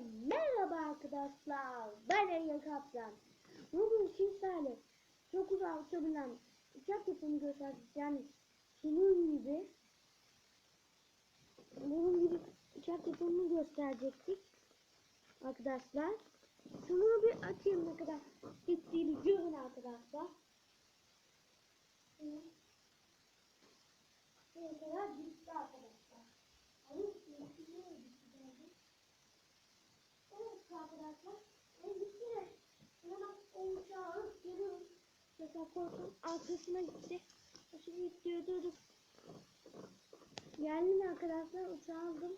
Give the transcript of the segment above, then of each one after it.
Merhaba arkadaşlar. Ben Ege Kaptan. Bugün sizlerle çok uzak uçabilen uçak yapımı gösterdik. Yani sunum gibi bunun gibi uçak yapımını gösterecektik. Arkadaşlar. Şunu bir açayım ne kadar gittiğini görün arkadaşlar. Ne kadar gitti arkadaşlar. Ben gittim. Hemen o uçağı alıp geliyorum. Mesela korkunun arkasına gitti. Şimdi gidiyor durduk. Geldim arkadaşlar uçağı aldım.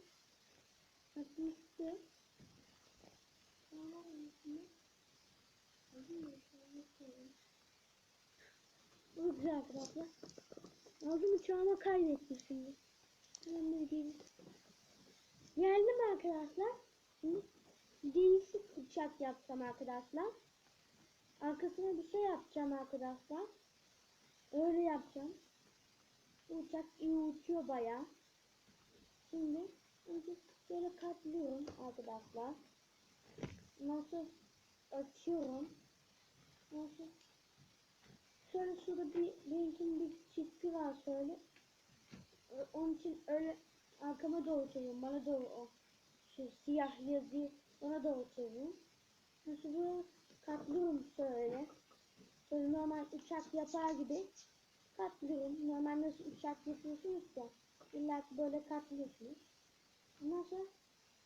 Bak gitti. Tamam mı? Bu güzel arkadaşlar. Aldım uçağıma kaybettim şimdi. Hemen bir gelin. Geldim arkadaşlar. Şimdi değişik uçak yapacağım arkadaşlar. Arkasına bir şey yapacağım arkadaşlar. Öyle yapacağım. Bu uçak iyi uçuyor baya. Şimdi önce şöyle katlıyorum arkadaşlar. Nasıl açıyorum. Nasıl Şöyle şurada bir benimkinin bir çizgi var şöyle. Onun için öyle arkama doğru çeviriyorum. Bana doğru o şu siyah yazıyı bana doğru çeviriyorum. Nasıl katlıyorum şöyle. Böyle normal uçak yapar gibi katlıyorum. Normal nasıl uçak yapıyorsunuz ya. İlla böyle katlıyorsunuz. Ondan sonra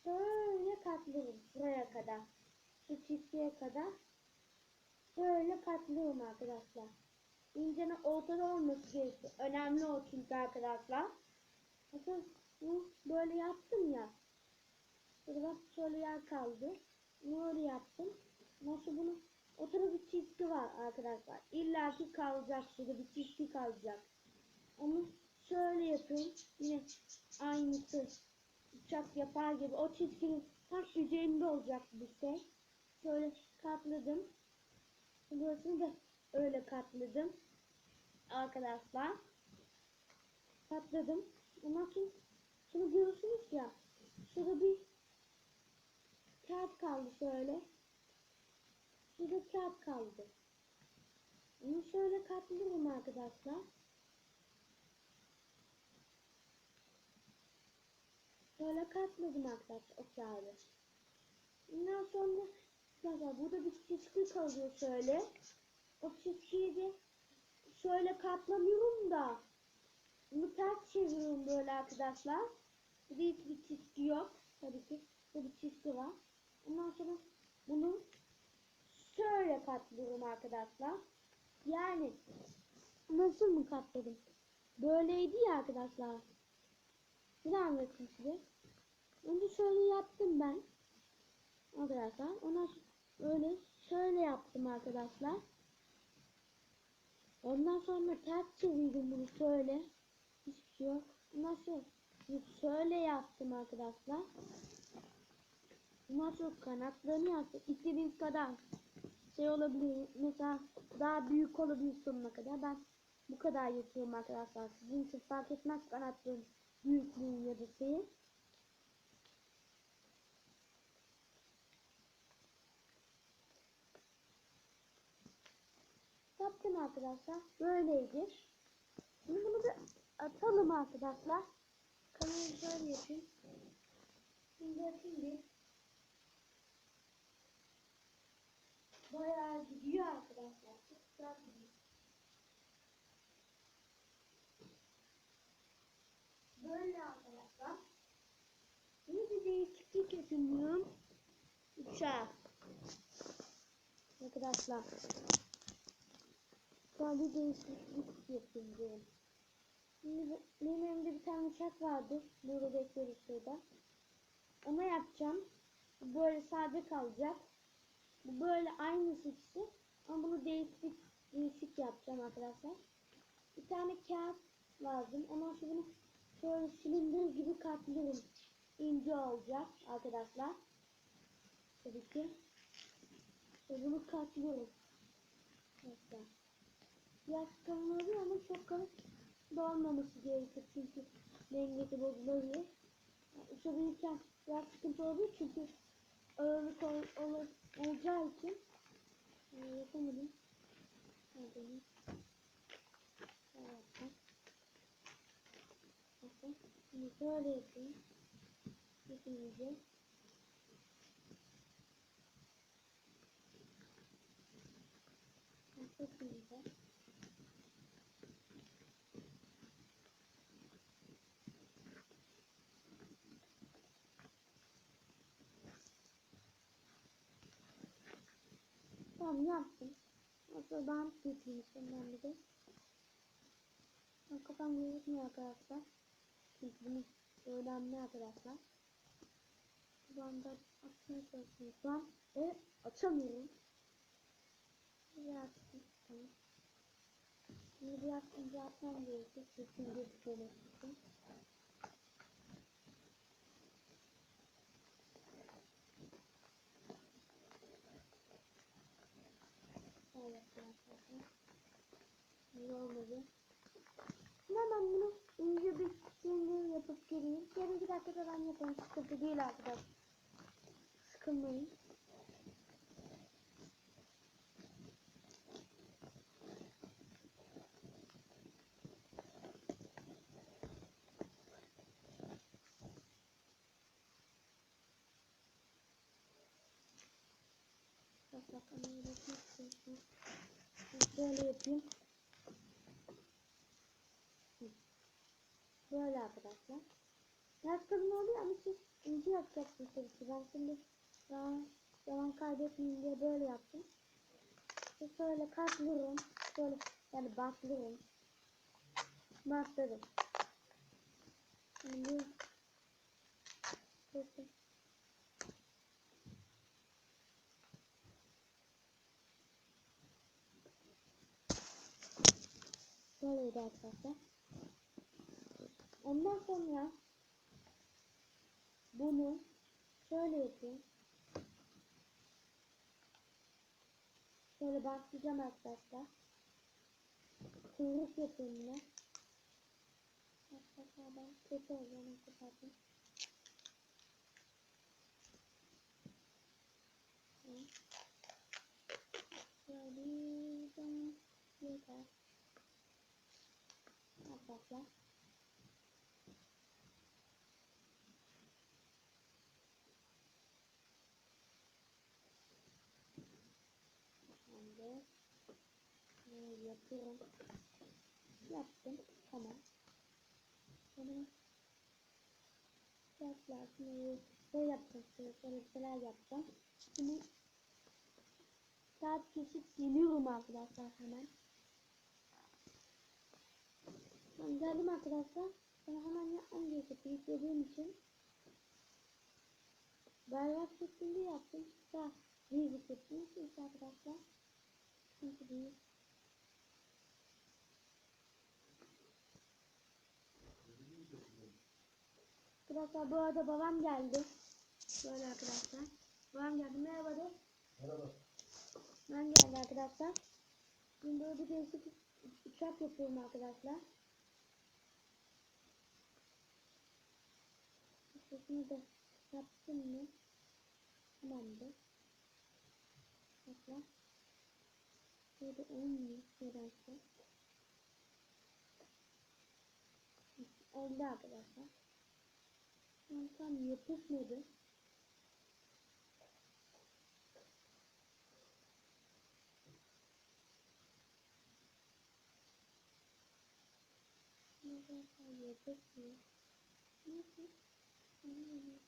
böyle katlıyorum buraya kadar. Şu çizgiye kadar. Böyle katlıyorum arkadaşlar. İncenin ortada olması gerekiyor. Önemli o çünkü arkadaşlar. Bakın bu böyle yaptım ya. Bak şöyle yer kaldı. Öyle yaptım. Nasıl bunu ortada bir çizgi var arkadaşlar. İlla ki kalacak şurada bir çizgi kalacak. Onu şöyle yapıyorum. Yine aynısı uçak yapar gibi. O çizginin tam üzerinde olacak bir şey. Şöyle katladım. Burasını da öyle katladım. Arkadaşlar. Katladım. Ondan sonra şunu görüyorsunuz ya. Şurada bir kaldı şöyle. Şurada kağıt kaldı. Bunu şöyle katlıyorum arkadaşlar. Şöyle katladım arkadaşlar o kağıdı. Ondan sonra Mesela burada bir çizgi kalıyor şöyle. O çizgiyi de şöyle katlamıyorum da bunu ters çeviriyorum böyle arkadaşlar. Burada hiçbir çizgi yok. Tabii ki burada bir çizgi var. Ondan sonra bunu şöyle katlıyorum arkadaşlar. Yani nasıl mı katladım? Böyleydi ya arkadaşlar. Bir anlatayım size. Önce şöyle yaptım ben. Arkadaşlar ona öyle şöyle yaptım arkadaşlar. Ondan sonra ters çevirdim bunu şöyle. Hiçbir şey yok. Nasıl? Şöyle yaptım arkadaşlar. Nasıl kanatlarını yaptım. İstediğiniz kadar şey olabilir. Mesela daha büyük olabilir sonuna kadar. Ben bu kadar yapıyorum arkadaşlar. Sizin için fark etmez kanatların büyüklüğü ya da şeyi. Yaptım arkadaşlar. Böyleydi. Şimdi bunu da atalım arkadaşlar. Kamerayı şöyle yapayım. Şimdi atayım bir. Bayağı gidiyor arkadaşlar. Çok güzel gidiyor. Böyle arkadaşlar. Şimdi değişiklik yapıyorum. Uçağı. Arkadaşlar. Ben bir değişiklik yapayım Şimdi benim elimde bir tane uçak vardı. Burada bekliyoruz şurada. Ona yapacağım. Böyle sade kalacak. Bu böyle aynısı ikisi. Ama bunu değişik, değişik yapacağım arkadaşlar. Bir tane kağıt lazım. Ondan sonra bunu şöyle silindir gibi katlıyorum. İnce olacak arkadaşlar. Tabii ki. Ve bunu katlıyorum. Mesela. Biraz kalın ama çok kalın da olmaması gerekir çünkü dengesi bozulabilir. Uçabilirken biraz sıkıntı oluyor çünkü ağırlık ol, olur, olacağı için e, yapamadım. Yapacağım. Bakın. Şimdi şöyle yapayım. İkinci. Çok güzel. Tamam yaptım. Nasıl bant getirmiştim ben bir de. Kafam gözükmüyor arkadaşlar. Çünkü bunu önemli arkadaşlar. Bu bandı açmaya çalışıyorum şu an. Ve açamıyorum. Bir. Tamam. Şimdi bir açınca açmam gerekiyor. Kesin gözükmemek için. Evet arkadaşlar. İyi olmadı. Şimdi hemen bunu ince bir şimdi yapıp geleyim. Yarın bir dakikada ben yaparım. Sıkıntı değil arkadaşlar. Sıkılmayın. Bak bak öğretmek istiyorsun. Böyle yapayım. Böyle arkadaşlar. Biraz kalın oluyor ama siz ince yapacaksınız tabii ki. Ben şimdi daha zaman kaybetmeyeyim diye böyle yaptım. İşte şöyle katlıyorum. Şöyle yani bantlıyorum. Bantladım. Şimdi Bakın. Böyleydi arkadaşlar. Ondan sonra bunu şöyle yapayım. Şöyle başlayacağım arkadaşlar. Kuyruk yapayım yine. Arkadaşlar ben kötü olacağım kapatayım. Şöyle tamam. Yeter. Arkadaşlar. Şimdi e, yapıyorum. Yaptım. Tamam. Sonra şey yapacağım. Şöyle şöyle bir şeyler yapacağım. Şimdi saat geçip geliyorum arkadaşlar hemen. Ben geldim arkadaşlar. Ben hemen yapmam gerekiyor. Yüklediğim için. Bayrak şeklinde yaptım. Daha bir bitirdim. Neyse arkadaşlar. Çünkü değil. Arkadaşlar bu arada babam geldi. Böyle arkadaşlar. Babam geldi. Merhaba de. Merhaba. Ben geldi arkadaşlar. Şimdi burada değişik uçak yapıyorum arkadaşlar. Şunu da yaptım mı? Tamamdır. Bakla. Şurada olmuyor nedense. Oldu arkadaşlar. Tam tam yapışmadı. Nedense yapışmıyor. Nasıl? Anlamadım.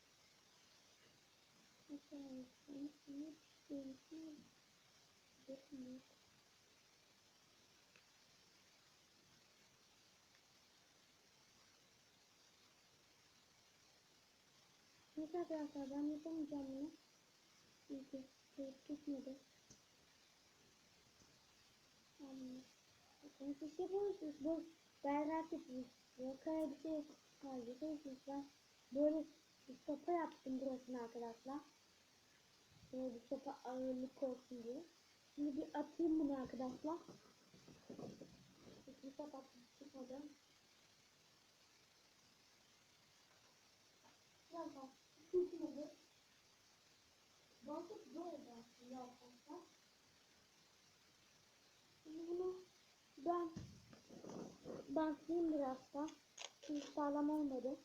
Nasıl yapışmıyor? Ne yapışmıyor? Yapışmıyor. Neyse arkadaşlar ben yapamayacağım bunu. Çünkü şey tutmadı. Tamam. Bakın siz yapamıyorsunuz. Bu berrak yapıyorsunuz. Böyle kare bir şey var. Yapıyorsunuz. Ben böyle bir sopa yaptım burasını arkadaşlar. Böyle bir sopa ağırlık olsun diye. Şimdi bir atayım bunu arkadaşlar. Bir sopa çıkmadı. Biraz daha kurtulmadı. Mantık böyle aslında arkadaşlar. Şimdi bunu ben bantlayayım biraz da. Çünkü sağlam olmadı.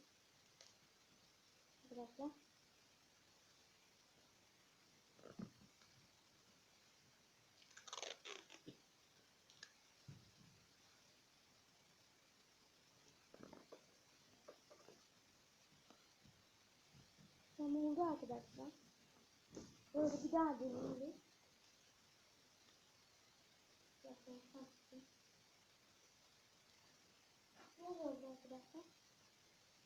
Biraz da. Tamam oldu arkadaşlar. Böyle bir daha deneyelim. Ne oldu arkadaşlar?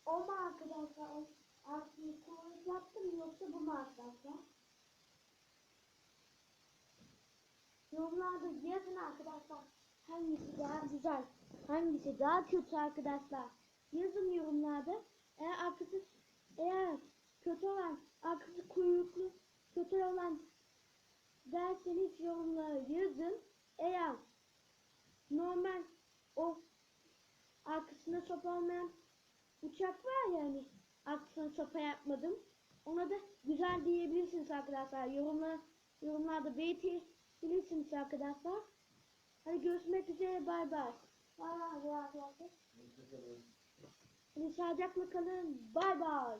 O mu arkadaşlar? O artık kullanıp yaptım yoksa bu mu arkadaşlar? Yorumlarda yazın arkadaşlar. Hangisi daha güzel? Hangisi daha kötü arkadaşlar? Yazın yorumlarda. Eğer arkası eğer kötü olan arkası kuyruklu kötü olan derseniz yorumlara yazın. Eğer normal o arkasına sopa olmayan uçak var ya hani arkasına sopa yapmadım. Ona da güzel diyebilirsiniz arkadaşlar. Yorumlar, yorumlarda belirtebilirsiniz arkadaşlar. Hadi görüşmek üzere bay bay. Bay bay. Hadi sağlıcakla kalın. Bay bay.